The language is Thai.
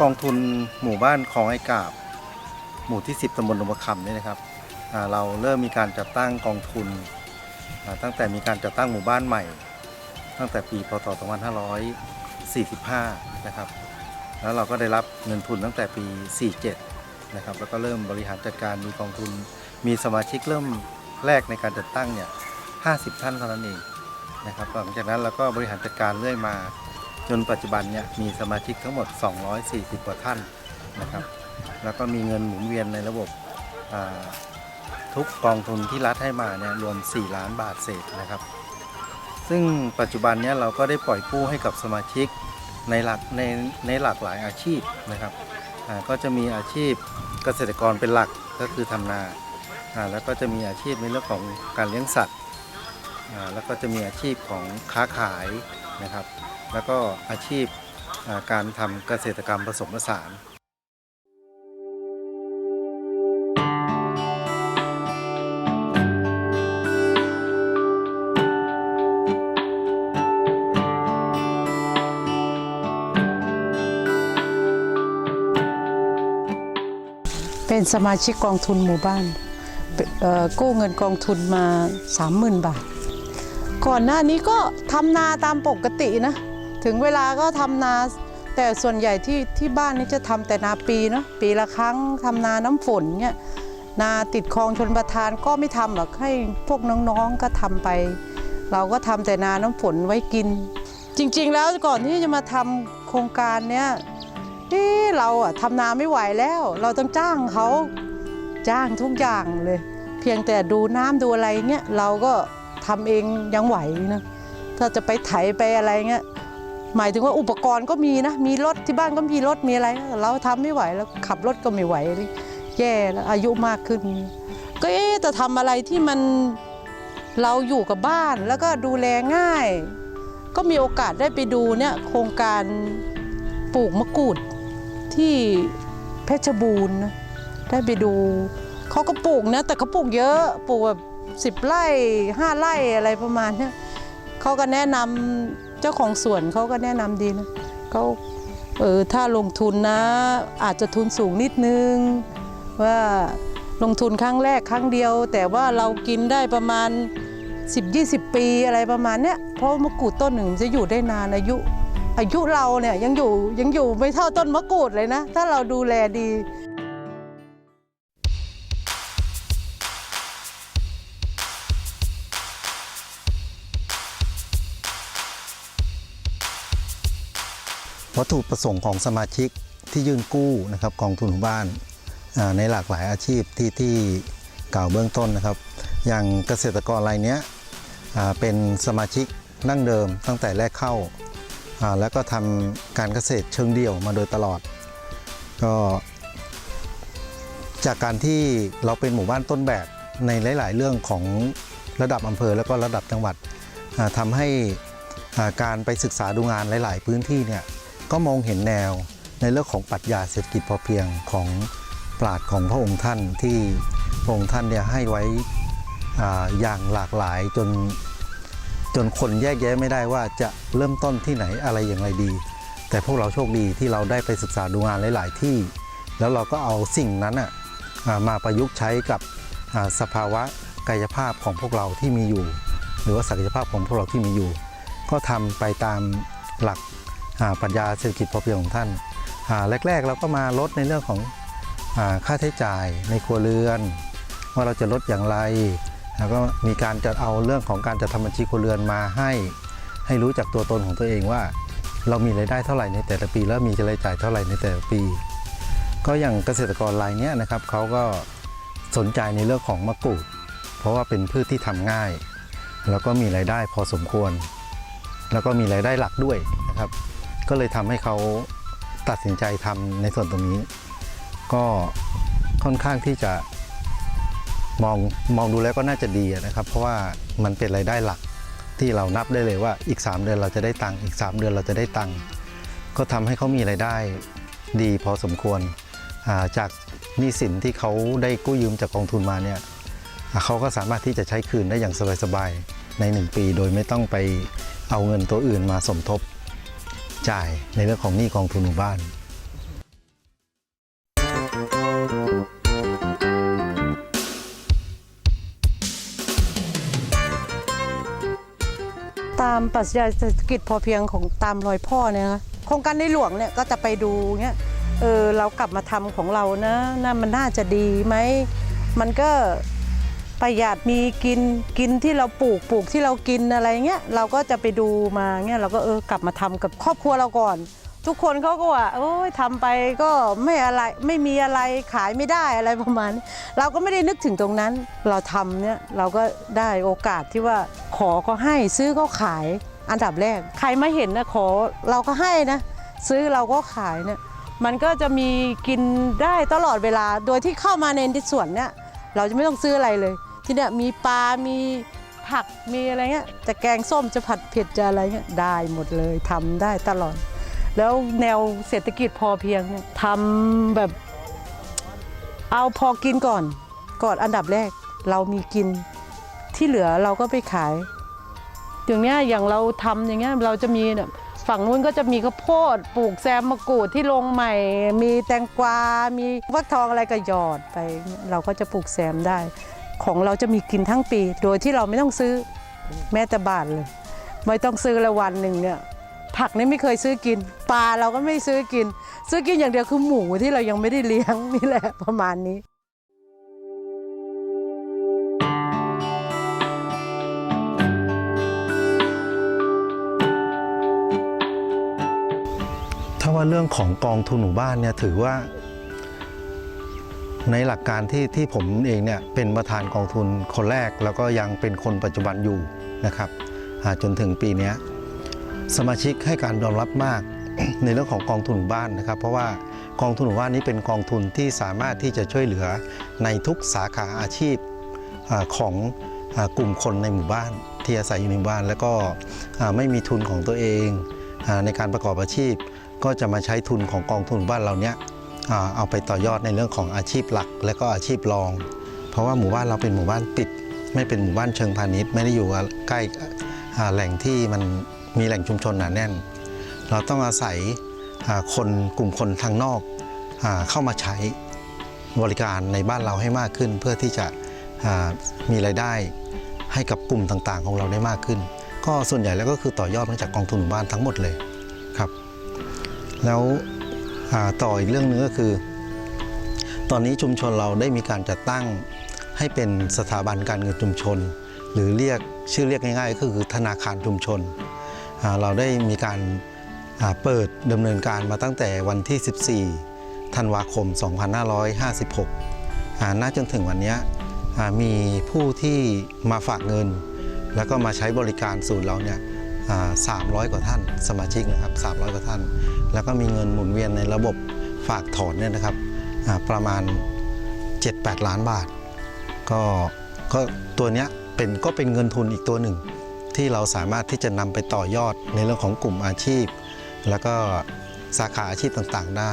กองทุนหมู่บ้านของไอ้กาบ หมู่ที่ 10ตำบลนมคำนี่นะครับเราเริ่มมีการจัดตั้งกองทุน ตั้งแต่มีการจัดตั้งหมู่บ้านใหม่ ตั้งแต่ปีพศ2545 นะครับ แล้วเราก็ได้รับเงินทุนตั้งแต่ปี 47 นะครับ แล้วก็เริ่มบริหารจัดการมีกองทุน มีสมาชิกเริ่มแรกในการจัดตั้งเนี่ย 50 ท่านเท่านั้นเองนะครับ หลังจากนั้นเราก็บริหารจัดการเรื่อยมา จนปัจจุบันเนี่ยมีสมาชิกทั้งหมด 240 กว่าท่านนะครับ แล้วก็มีเงินหมุนเวียนในระบบทุกกองทุนที่รัฐให้มาเนี่ยรวม 4 ล้านบาทเศษนะครับ ซึ่งปัจจุบันเนี้เราก็ได้ปล่อยกู้ให้กับสมาชิกในหลักในในหลากหลายอาชีพนะครับก็จะมีอาชีพเกษตรกรเป็นหลักก็คือทำนาแล้วก็จะมีอาชีพในเรื่องของการเลี้ยงสัตว์แล้วก็จะมีอาชีพของค้าขายนะครับ แล้วก็อาชีพการทำเกษตรกรรมผสมผสานเป็นสมาชิกกองทุนหมู่บ้านกู้เงินกองทุนมา 30,000 บาท ก่อนหน้านี้ก็ทำนาตามปกตินะ ถึงเวลาก็ทำนา แต่ส่วนใหญ่ที่ที่บ้านนี่จะทำแต่นาปีเนาะปีละครั้งทำนาน้ำฝนเนี่ยนาติดคลองชนประทานก็ไม่ทำหรอกให้พวกน้องๆก็ทำไป เราก็ทำแต่นาน้ำฝนไว้กิน จริงๆแล้วก่อนที่จะมาทำโครงการเนี้ยเอ๊ะเราอะทำนาไม่ไหวแล้ว เราต้องจ้างเขาจ้างทุกอย่างเลย เพียงแต่ดูน้ำดูอะไรเงี้ยเราก็ทำเองยังไหวนะถ้าจะไปไถไปอะไรเงี้ย หมายถึงว่าอุปกรณ์ก็มีนะมีรถที่บ้านก็มีรถมีอะไร เราทำไม่ไหวแล้วขับรถก็ไม่ไหวแย่แล้วอายุมากขึ้น ก็เอ๊จะทำอะไรที่มันเราอยู่กับบ้านแล้วก็ดูแลง่าย ก็มีโอกาสได้ไปดูเนี่ยโครงการปลูกมะกรูดที่เพชรบูรณ์ได้ไปดูเขาก็ปลูกนะแต่เขาปลูกเยอะปลูกแบบสิบไร่ห้าไร่อะไรประมาณเนี้ยเขาก็แนะนำ เจ้าของสวนเขาก็แนะนำดีนะเขาเออถ้าลงทุนนะ อาจจะทุนสูงนิดนึง ว่าลงทุนครั้งแรกครั้งเดียว แต่ว่าเรากินได้ประมาณ 10-20 ปีอะไรประมาณเนี้ยเพราะมะกรูดต้นหนึ่งจะอยู่ได้นานอายุ อายุเราเนี่ยยังอยู่ยังอยู่ไม่เท่าต้นมะกรูดเลยนะ ถ้าเราดูแลดี วัตถุประสงค์ของสมาชิกที่ยื่นกู้นะครับกองทุนหมู่บ้านในหลากหลายอาชีพที่ที่กล่าวเบื้องต้นนะครับ อย่างเกษตรกรรายเนี้ยเป็นสมาชิกนั่งเดิมตั้งแต่แรกเข้า แล้วก็ทำการเกษตรเชิงเดี่ยวมาโดยตลอด ก็จากการที่เราเป็นหมู่บ้านต้นแบบในหลาย ๆ เรื่องของระดับอำเภอแล้วก็ระดับจังหวัดอ่าทำให้การไปศึกษาดูงานหลาย ๆ พื้นที่เนี่ย ก็มองเห็นแนวในเรื่องของปรัชญาเศรษฐกิจพอเพียงของปราชญ์ของพระองค์ท่านที่พระองค์ท่านเนี่ยให้ไว้ออย่างหลากหลายจนจนคนแยกแยะไม่ได้ว่าจะเริ่มต้นที่ไหนอะไรอย่างไรดี แต่พวกเราโชคดีที่เราได้ไปศึกษาดูงานหลาย ๆ ที่ แล้วเราก็เอาสิ่งนั้นน่ะมาประยุกต์ใช้กับสภาวะกายภาพของพวกเราที่มีอยู่ หรือว่าศักยภาพของพวกเราที่มีอยู่ ก็ทำไปตามหลัก ปรัชญาเศรษฐกิจพอเพียงของท่านแรก ๆ เราก็มาลดในเรื่องของค่าใช้จ่ายในครัวเรือน ว่าเราจะลดอย่างไร แล้วก็มีการจัดเอาเรื่องของการจัดทำบัญชีครัวเรือนมาให้ ให้รู้จักตัวตนของตัวเองว่า เรามีรายได้เท่าไหร่ในแต่ละปี แล้วมีรายจ่ายเท่าไหร่ในแต่ละปี ก็อย่างเกษตรกรรายนี้นะครับเขาก็สนใจในเรื่องของมะกรูด เพราะว่าเป็นพืชที่ทำง่าย แล้วก็มีรายได้พอสมควร แล้วก็มีรายได้หลักด้วยนะครับ ก็เลยทำให้เขาตัดสินใจทำในส่วนตรงนี้ ก็ค่อนข้างที่จะมองมองดูแล้วก็น่าจะดีนะครับ เพราะว่ามันเป็นรายได้หลักที่เรานับได้เลยว่าอีก 3 เดือนเราจะได้ตังค์อีก 3 เดือนเราจะได้ตังค์ก็ทำให้เขามีรายได้ดีพอสมควราจากหนี้สินที่เขาได้กู้ยืมจากกองทุนมาเนี่ยเขาก็สามารถที่จะใช้คืนได้อย่างสบายๆใน 1 ปี โดยไม่ต้องไปเอาเงินตัวอื่นมาสมทบ จ่ายในเรื่องของหนี้กองทุนหมู่บ้านตามปรัชญาเศรษฐกิจพอเพียงของตามรอยพ่อเนี่ยโครงการในหลวงเนี่ยก็จะไปดูเงี้ยเออเรากลับมาทำของเรานะนะมันน่าจะดีไหมมันก็ ประหยัดมีกินกินที่เราปลูกปลูกที่เรากินอะไรเงี้ยเราก็จะไปดูมาเงี้ยเราก็เออกลับมาทำกับครอบครัวเราก่อน ทุกคนเขาก็ว่าโอ้ยทำไปก็ไม่อะไรไม่มีอะไรขายไม่ได้อะไรประมาณนี้เราก็ไม่ได้นึกถึงตรงนั้น เราทำเนี่ยเราก็ได้โอกาสที่ว่าขอก็ให้ซื้อก็ขายอันดับแรก ใครมาเห็นนะขอเราก็ให้นะ ซื้อเราก็ขายเนี่ยมันก็จะมีกินได้ตลอดเวลา โดยที่เข้ามาในสวนเนี่ยเราจะไม่ต้องซื้ออะไรเลย ที่เนี่ยมีปลา มีผัก มีอะไรเงี้ยจะแกงส้มจะผัดเผ็ดจะอะไรเงี้ยได้หมดเลยทำได้ตลอด แล้วแนวเศรษฐกิจพอเพียงเนี่ยทำแบบ เอาพอกินก่อนก่อนอันดับแรกเรามีกินที่เหลือเราก็ไปขาย อย่างเนี้ยอย่างเราทำอย่างเงี้ยเราจะมีแบบฝั่งนู้นก็จะมีข้าวโพดปลูกแซมมะกรูดที่ลงใหม่ มีแตงกวา มีฟักทองอะไรก็หยอดไป เราก็จะปลูกแซมได้ ของเราจะมีกินทั้งปี โดยที่เราไม่ต้องซื้อแม้แต่บาทเลย ไม่ต้องซื้อละวันหนึ่งเนี่ยผักนี่ไม่เคยซื้อกิน ปลาเราก็ไม่ซื้อกิน ซื้อกินอย่างเดียวคือหมูที่เรายังไม่ได้เลี้ยงนี่แหละประมาณนี้ถ้าว่าเรื่องของกองทุนหมู่บ้านเนี่ยถือว่า ในหลักการที่ที่ผมเองเนี่ยเป็นประธานกองทุนคนแรก แล้วก็ยังเป็นคนปัจจุบันอยู่นะครับจนถึงปีนี้สมาชิกให้การยอมรับมากในเรื่องของกองทุนบ้านนะครับ เพราะว่ากองทุนบ้านนี้เป็นกองทุนที่สามารถที่จะช่วยเหลือในทุกสาขาอาชีพอของอกลุ่มคนในหมู่บ้านที่อาศัยอยู่ในบ้าน แล้วก็ไม่มีทุนของตัวเองอในการประกอบอาชีพ ก็จะมาใช้ทุนของกองทุนบ้านเราเนี้ย เอาไปต่อยอดในเรื่องของอาชีพหลัก และก็อาชีพรอง เพราะว่าหมู่บ้านเราเป็นหมู่บ้านปิด ไม่เป็นหมู่บ้านเชิงพาณิชย์ไม่ได้อยู่ใกล้แหล่งที่มันมีแหล่งชุมชนหนาแน่น เราต้องอาศัยคนกลุ่มคนทางนอกอเข้ามาใช้บริการในบ้านเราให้มากขึ้น เพื่อที่จะมีรายได้ให้กับกลุ่มต่างๆ ของเราได้มากขึ้น ก็ส่วนใหญ่แล้วก็คือต่อยอดมาจากกองทุนหมู่บ้านทั้งหมดเลยครับ แล้ว ต่ออีกเรื่องหนึงก็คือ ตอนนี้ชุมชนเราได้มีการจัดตั้งให้เป็นสถาบันการเงินชุมชน หรือเรียกชื่อเรียกง่าย ๆ ก็คือธนาคารชุมชน เราได้มีการเปิดดำเนินการมาตั้งแต่วันที่ 14 ธันวาคม 2556อ่าณจนถึงวันนี้มีผู้ที่มาฝากเงิน แล้วก็มาใช้บริการศูนย์เราเนี่ย 300 กว่าท่านสมาชิกนะครับ 300 กว่าท่าน แล้วก็มีเงินหมุนเวียนในระบบฝากถอนเนี่ยนะครับประมาณ 7-8 ล้านบาท ก็ก็ตัวเนี้ยเป็นก็เป็นเงินทุนอีกตัวหนึ่ง ที่เราสามารถที่จะนำไปต่อยอดในเรื่องของกลุ่มอาชีพ แล้วก็สาขาอาชีพต่างๆ ได้